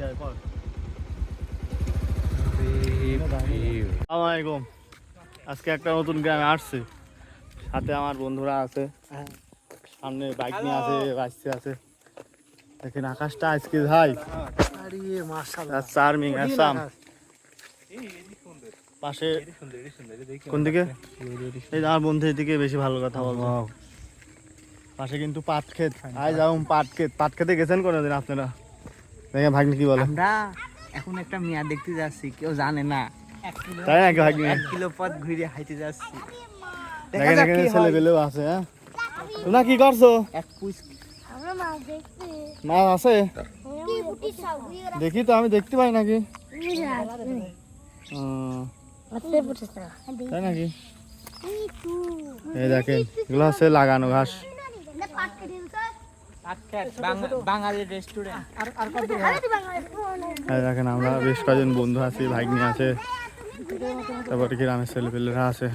যায় পর আজকে একটা নতুন গ্রামে আসছে। সাথে আমার বন্ধুরা আছে। সামনে বাইক নিয়ে আছে বাঁচতে আছে। দেখেন আকাশটা আজকে ভাই। আরে মাশাআল্লাহ। That's charming, Assam. পাশে কোন দিকে? এই যে আমার বন্ধু এদিকে বেশি ভালো কথা বলব। পাশে কিন্তু পাট ক্ষেত আয় যাও পাট ক্ষেত পাট খেতে গেছেন কোনোদিন আপনারা? দেখে ভাগ্নি কি বলে। আমরা এখন একটা মিয়া দেখতে যাচ্ছি কেউ জানে না। তাই নাকি ভাগ্নি? এক কিলো পথ ঘুরে হাইতে যাচ্ছি। দেখেন এখানে ছেলে পেলেও আছে হ্যাঁ? তোমরা কি করছ? এক পুষ মাছ আছে? কি দেখি তো আমি দেখতে পাই নাকি। ও, আতে বুটেছ তাই নাকি? এই দেখেন এগুলো হচ্ছে লাগানো ঘাস। বাঙালি রেস্টুরেন্ট আর আর কত এই দেখেন আমরা বেশ কয়েকজন বন্ধু আছি ভাগ্নি আছে। তারপরে গ্রামের ছেলে পেলেরা আছে?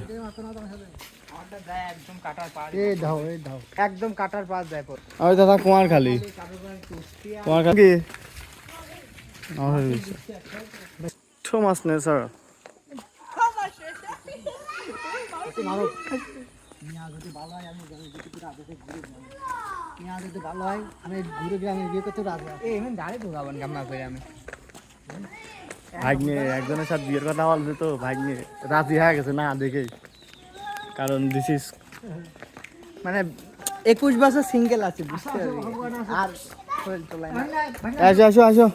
একদম কাটার পাড় এই দাও এই দাও। একদম কাটার পাড় যায় পর দাদা কুমার খালি। ছো মাছ নে স্যার। মিয়া যদি ভালো হয় আমি ঘুরে গ্রামে বিয়ে করতে রাজি এই এমন দাঁড়িয়ে তো যাবেন কামনা করে আমি। ভাগ্নে একজনের সাথে বিয়ের কথা বলছে তো ভাগ্নে রাজি হয়ে গেছে না দেখে। কারণ দিস ইজ মানে একুশ বছর সিঙ্গেল আছে বুঝতে পারবি আর আসো আসো আসো।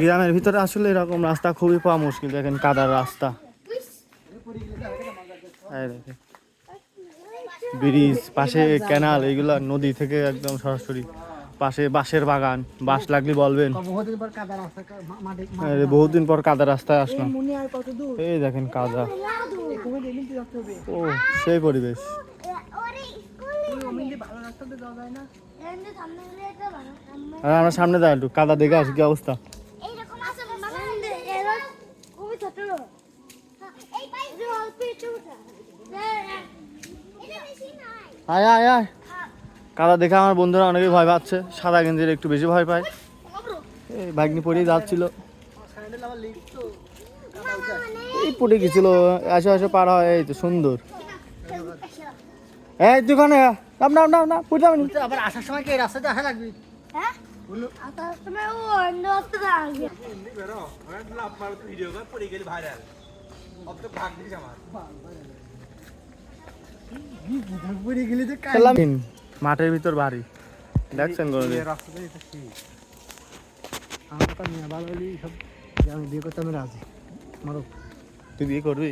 গ্রামের ভিতরে আসলে এরকম রাস্তা খুবই পাওয়া মুশকিল দেখেন কাদার রাস্তা। দেখেন। ব্রিজ, পাশে ক্যানাল এগুলা নদী থেকে একদম সরাসরি পাশে বাঁশের বাগান, বাঁশ লাগলে বলবেন। বহুদিন পর কাদা রাস্তায় আসলাম। এই দেখেন কাদা। ও, সেই পরিবেশ। আমরা সামনে একটু, কাদা দেখে আসি কি অবস্থা এইরকম আছে মানে এরা খুবই ছোট এই পাই যে অল্প একটু উঠা এটা বেশি নাই আয় আয় আয়। কাদা দেখে আমার বন্ধুরা অনেকেই ভয় পাচ্ছে। সাদা গেঞ্জির একটু বেশি ভয় পায়। এই ভাগ্নি পড়েই যাচ্ছিল। এই পড়ে গেছিল। আসো আসো পার হয়। এই তো সুন্দর। এই দুখানে নাম নাম নাম না? পড়ে যাবেন আবার আসার সময় কি এই রাস্তাতে আসা লাগবে? হ্যাঁ? আকাশ তুমি ও অন্য রাস্তা আসবে পড়ে গেলে তো খেলাম মাঠের ভিতর বাড়ি। দেখছেন তুই বিয়ে করবি?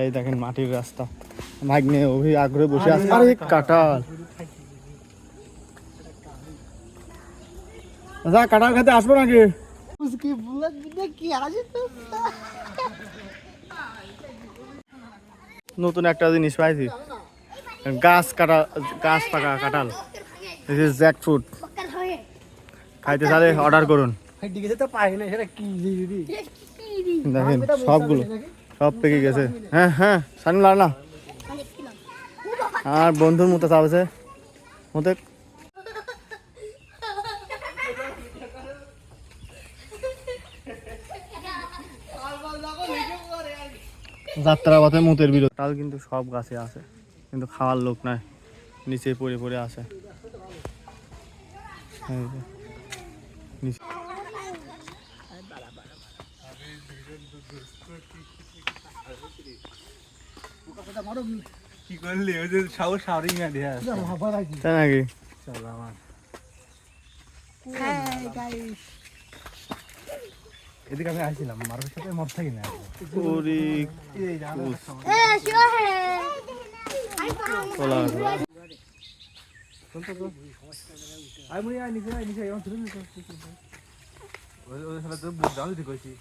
এই দেখেন মাটির রাস্তা। ভাগ্নে অভি আগ্রহে বসে আছে। আরে কাটাল যা কাটাল খেতে আসব নাকি? কি আসে নতুন একটা জিনিস পাইছি। গাছ কাটা, গাছ পাকা কাঁঠাল। দিস ইজ জ্যাক ফ্রুট খাইতে চাইলে অর্ডার করুন। দেখেন, সবগুলো, সব পেকে গেছে। হ্যাঁ হ্যাঁ সামনে লাগলাম আর বন্ধুর মতো চাপেছে মতে যাত্রা পথে মুতের বিরোধ। তাল কিন্তু সব গাছে আছে কিন্তু খাওয়ার লোক নাই নিচে পড়ে পড়ে আছে। এই যে, নিচে। কি করলি? ওই যে সাহস শাওরিং না দেয়া তাই নাকি? চল আমার। এদিকে আমি আসছিলাম মারুর সাথে মদ থাকি না। ওই ওই শালা তো বুঝ দাও কইছি।